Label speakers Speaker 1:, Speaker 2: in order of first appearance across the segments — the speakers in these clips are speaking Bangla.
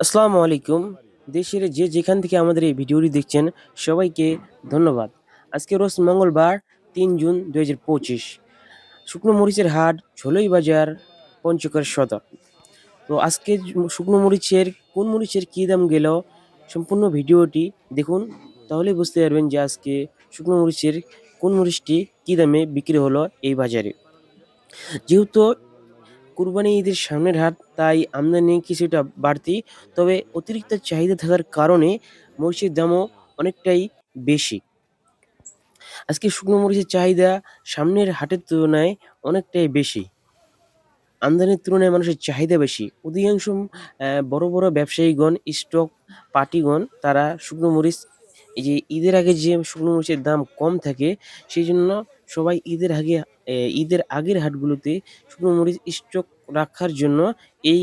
Speaker 1: আসসালামু আলাইকুম। দেশের যে যেখান থেকে আমাদের এই ভিডিওটি দেখছেন, সবাইকে ধন্যবাদ। আজকে রোজ মঙ্গলবার, তিন জুন দুই হাজার পঁচিশ। শুকনো মরিচের হাট, ঝোলই বাজার, পঞ্চগড় সদর। তো আজকে শুকনো মরিচের, কোন মরিচের কী দাম গেল, সম্পূর্ণ ভিডিওটি দেখুন। তাহলে বুঝতে পারবেন যে আজকে শুকনো মরিচের কোন মরিচটি কী দামে বিক্রি হলো এই বাজারে। যেহেতু কুরবানি ঈদের সামনের হাট, তাই আমদানি কিছুটা বাড়তি, তবে অতিরিক্ত চাহিদা থাকার কারণে মরিচের দামও অনেকটাই বেশি। আজকে শুকনো মরিচের চাহিদা সামনের হাটের তুলনায় অনেকটাই বেশি। আমদানির তুলনায় মানুষের চাহিদা বেশি। অধিকাংশ বড় বড় ব্যবসায়ীগণ, স্টক পার্টিগণ, তারা শুকনো মরিচ এই যে ঈদের আগে যে শুকনো মরিচের দাম কম থাকে সেই জন্য সবাই ঈদের আগে ঈদের আগের হাটগুলোতে শুকনো মরিচ স্টক রাখার জন্য এই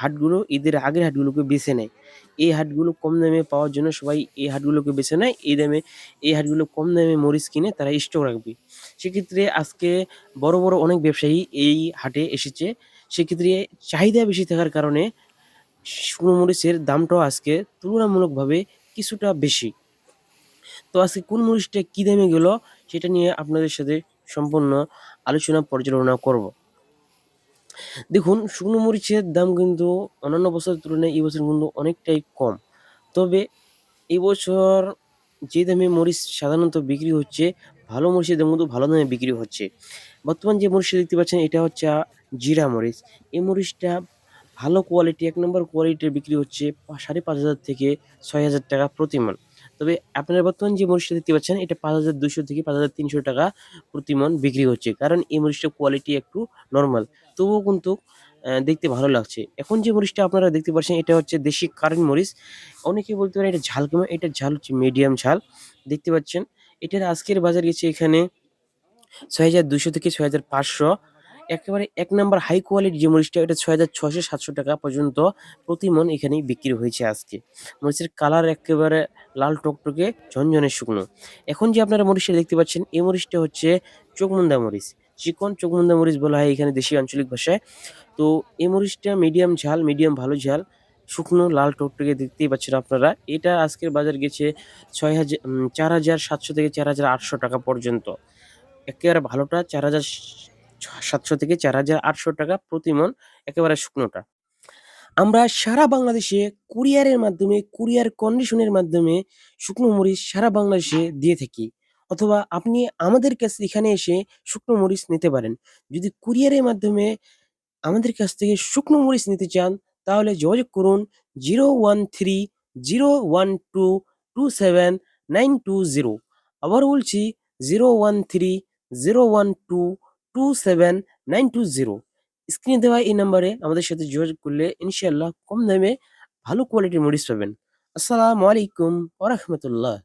Speaker 1: হাটগুলো, ঈদের আগের হাটগুলোকে বেছে নেয়। এই হাটগুলো কম দামে পাওয়ার জন্য সবাই এই হাটগুলোকে বেছে নেয়। এই দামে, এই হাটগুলো কম দামে মরিচ কিনে তারা স্টক রাখবে। সেক্ষেত্রে আজকে বড় বড় অনেক ব্যবসায়ী এই হাটে এসেছে। সেক্ষেত্রে চাহিদা বেশি থাকার কারণে শুকনো মরিচের দামটাও আজকে তুলনামূলকভাবে কিছুটা বেশি। তো আজকে কোন মরিচটা কী দামে গেল সেটা নিয়ে আপনাদের সাথে সম্পূর্ণ আলোচনা, পর্যালোচনা করব। দেখুন, শুকনো মরিচের দাম কিন্তু অন্যান্য বছরের তুলনায় এই বছর কিন্তু অনেকটাই কম। তবে এই বছর যে দামে মরিচ সাধারণত বিক্রি হচ্ছে, ভালো মরিচের দাম কিন্তু ভালো দামে বিক্রি হচ্ছে। বর্তমান যে মরিচটা দেখতে পাচ্ছেন, এটা হচ্ছে জিরা মরিচ। এই মরিচটা ভালো কোয়ালিটি এক নম্বর কোয়ালিটির বিক্রি হচ্ছে সাড়ে পাঁচ হাজার থেকে ছয় হাজার টাকা প্রতি মন তবে আপনারা বর্তমান যে মরিচটা দেখতে পাচ্ছেন, এটা পাঁচ হাজার দুশো থেকে পাঁচ হাজার তিনশো টাকা প্রতি মন বিক্রি হচ্ছে। কারণ এই মরিচটার কোয়ালিটি একটু নর্মাল তবুও কিন্তু দেখতে ভালো লাগছে। এখন যে মরিচটা আপনারা দেখতে পাচ্ছেন, এটা হচ্ছে দেশি কারেন্ট মরিচ। অনেকে বলতে পারেন এটা ঝাল কেমন এটা ঝাল হচ্ছে মিডিয়াম ঝাল। দেখতে পাচ্ছেন, এটার আজকের বাজার গেছে এখানে ছয় হাজার দুশো থেকে ছয় হাজার পাঁচশো। একেবারে এক নাম্বার হাই কোয়ালিটি যে মরিচটা, এটা ছয় হাজার ছশো সাতশো টাকা পর্যন্ত প্রতি মন এখানে বিক্রি হয়েছে আজকে। মরিচের কালার একেবারে লাল টকটকে ঝনঝনে শুকনো। এখন যে আপনারা মরিচটা দেখতে পাচ্ছেন, এই মরিচটা হচ্ছে চোখমুন্দা মরিচ। চিকন চোখমুন্দা মরিচ বলা হয় এখানে দেশি আঞ্চলিক ভাষায়। তো এই মরিচটা মিডিয়াম ঝাল মিডিয়াম ভালো ঝাল, শুকনো, লাল টকটকে দেখতেই পাচ্ছেন আপনারা। এটা আজকের বাজার গেছে ছয় হাজার চার হাজার সাতশো থেকে চার হাজার আটশো টাকা পর্যন্ত। একেবারে ভালোটা, চার হাজার সাতশো থেকে চার হাজার আটশো টাকা প্রতি মন একেবারে শুকনোটা। আমরা সারা বাংলাদেশে কুরিয়ারের মাধ্যমে, কুরিয়ার কন্ডিশনের মাধ্যমে শুকনো মরিচ সারা বাংলাদেশে দিয়ে থাকি। অথবা আপনি আমাদের কাছে এখানে এসে শুকনো মরিচ নিতে পারেন। যদি কুরিয়ারের মাধ্যমে আমাদের কাছ থেকে শুকনো মরিচ নিতে চান, তাহলে যোগাযোগ করুন zero one three zero one two two seven nine two zero. আবার বলছি zero one three zero one two two seven nine two zero স্ক্রিনে দেওয়া এই নাম্বারে আমাদের সাথে যোগাযোগ করলে ইনশাল্লাহ কম দামে ভালো কোয়ালিটির মরিচ পাবেন। আসসালামু আলাইকুম ওরহমতুল্লাহ